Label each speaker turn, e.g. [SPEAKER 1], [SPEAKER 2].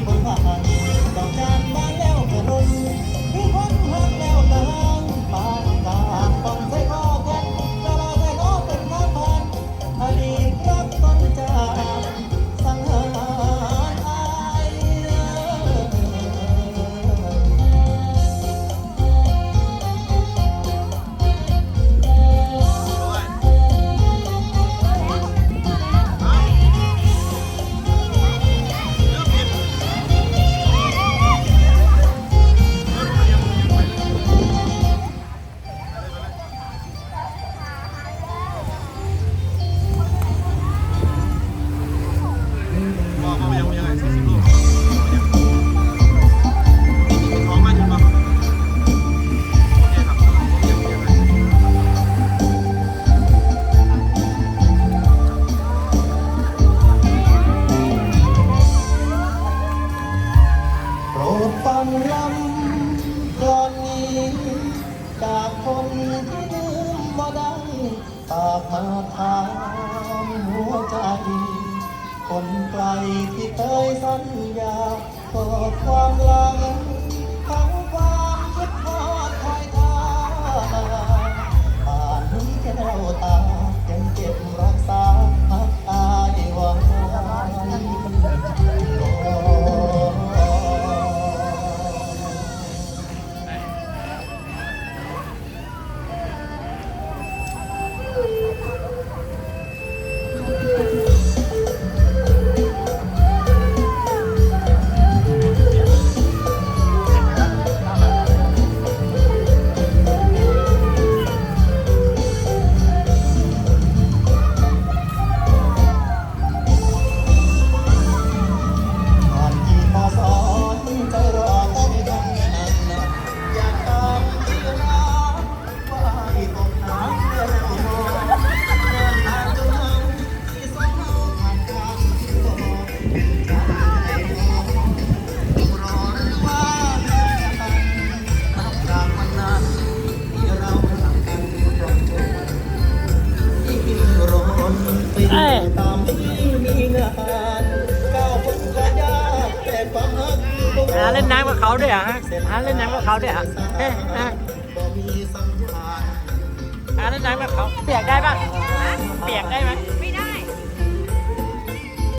[SPEAKER 1] Vẫn 吗ากมาถามหัวใจ คนไกลที่เคยสัญญาก็ความหลัง หาเล่
[SPEAKER 2] นน้ำกับเขาด้วยเหรอฮะหาเล่นน้ำกับเขาด้วยเหรอเฮ้ยฮะหาเล่นน้ำกับเขาเปียกได้ปะเปียกได้ไห
[SPEAKER 3] ม